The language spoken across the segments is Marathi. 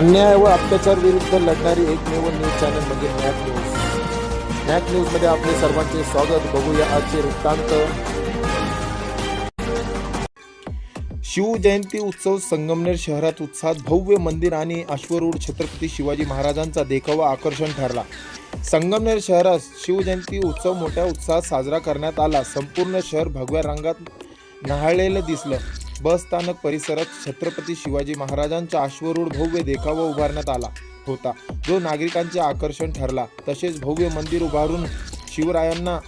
अन्याय व अत्याचार विरुद्ध लढणारी एकमेव न्यूज चॅनल म्हणजे नॅक न्यूज नॅक न्यूजमध्ये आपले सर्वांचे स्वागत. बघूया आजचे वृत्तांत. शिवजयंती उत्सव संगमनेर शहरात उत्साहात भव्य मंदिर आणि अश्वरूढ छत्रपती शिवाजी महाराजांचा देखावा आकर्षण ठरला. संगमनेर शहरात शिवजयंती उत्सव मोठ्या उत्साहात साजरा करण्यात आला. संपूर्ण शहर भगव्या रंगात न्हाळलेलं दिसलं. बस स्थानक परिसरात छत्रपती शिवाजी महाराजांचा अश्वरूढ भव्य देखावा उभारण्यात आला होता. जो नागरिकांचे आकर्षण ठरला तसेच भव्य मंदिर उभारून शिवरायांना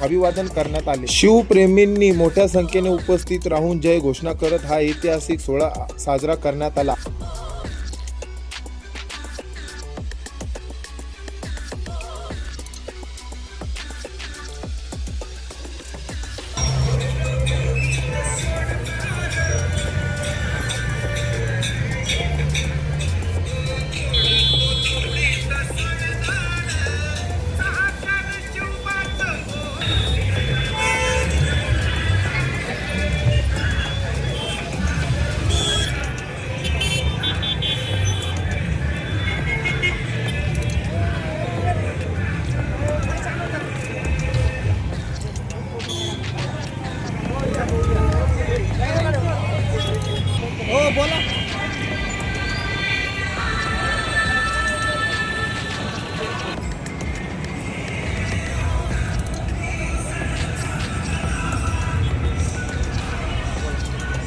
अभिवादन करण्यात आले. शिवप्रेमींनी मोठ्या संख्येने उपस्थित राहून जय घोषणा करत हा ऐतिहासिक सोहळा साजरा करण्यात आला.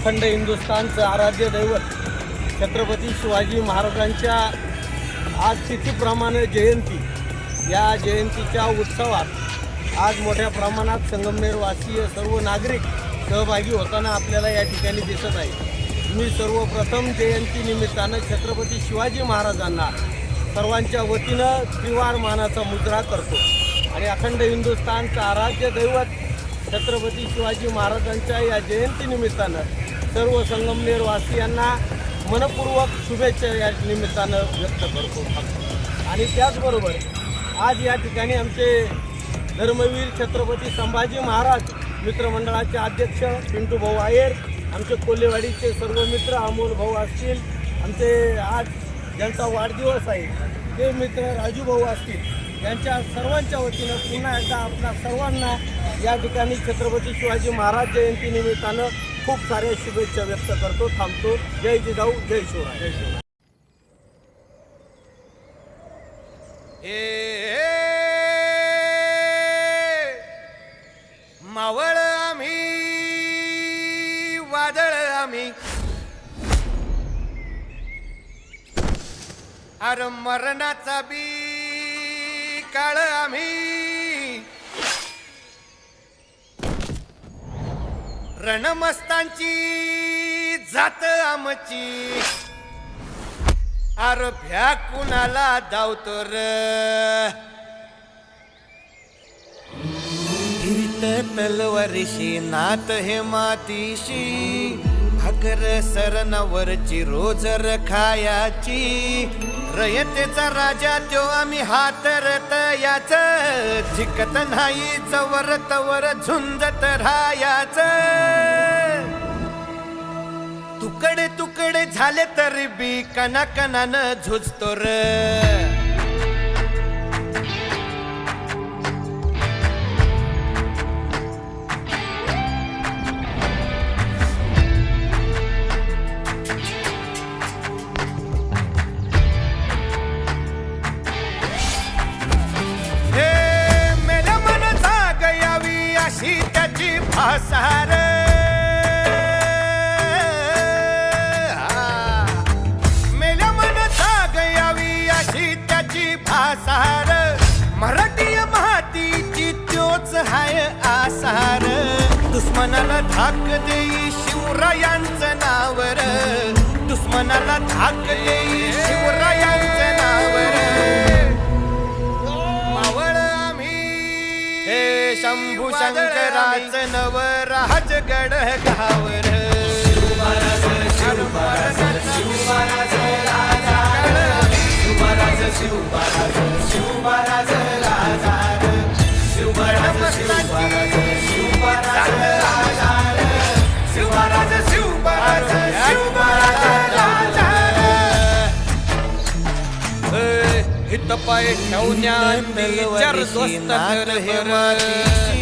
अखंड हिंदुस्थानचं आराध्य दैवत छत्रपती शिवाजी महाराजांच्या आज तिथीप्रमाणे जयंती. या जयंतीच्या उत्सवात आज मोठ्या प्रमाणात संगमनेरवासीय सर्व नागरिक सहभागी होताना आपल्याला या ठिकाणी दिसत आहे. मी सर्वप्रथम जयंतीनिमित्तानं छत्रपती शिवाजी महाराजांना सर्वांच्या वतीनं त्रिवार मानाचा मुजरा करतो आणि अखंड हिंदुस्थानचं आराध्य दैवत छत्रपती शिवाजी महाराजांच्या या जयंतीनिमित्तानं सर्व संगमनेर वासियांना मनपूर्वक शुभेच्छा या निमित्तानं व्यक्त करतो. आणि त्याचबरोबर आज या ठिकाणी आमचे धर्मवीर छत्रपती संभाजी महाराज मित्रमंडळाचे अध्यक्ष पिंटू भाऊ आयर आमचे कोल्हेवाडीचे सर्व मित्र अमोल भाऊ असतील आमचे आज ज्यांचा वाढदिवस आहे ते मित्र राजू भाऊ असतील यांच्या सर्वांच्या वतीनं पुन्हा एकदा आपल्या सर्वांना या ठिकाणी छत्रपती शिवाजी महाराज जयंती निमित्तानं खूप साऱ्या शुभेच्छा व्यक्त करतो थांबतो. जय जिजाऊ जय शिवराय. जय शिवराय. मावळ आम्ही वादळ आम्ही. अर मरणाचा बी काळ आम्ही. रणमस्तांची जात आमची. आरभ्या कुणाला धावतो र? तलवारीशी नात हे मातीशी. भाकर सरनावरची रोज खायाची रयतेचा राजा त्यो आम्ही हातरत याच. झिकत नाही चवर तवर झुंजत राहायाच. तुकडे तुकडे झाले तरी बी कना कनानं झुजतो र. यावी त्याची भासार. मेल्या मन जाग यावी अशी त्याची भासार. मराठी मातीची त्योच हाय आसार. दुश्मनाला धाक देई शिवरायांचं नावर. दुश्मनाला धाक देई शिवरायांचं शंभू शंकराचं नव राजगड गावर शिवराज शिवराज पाय ठेवण्यात विचार तलवारीशी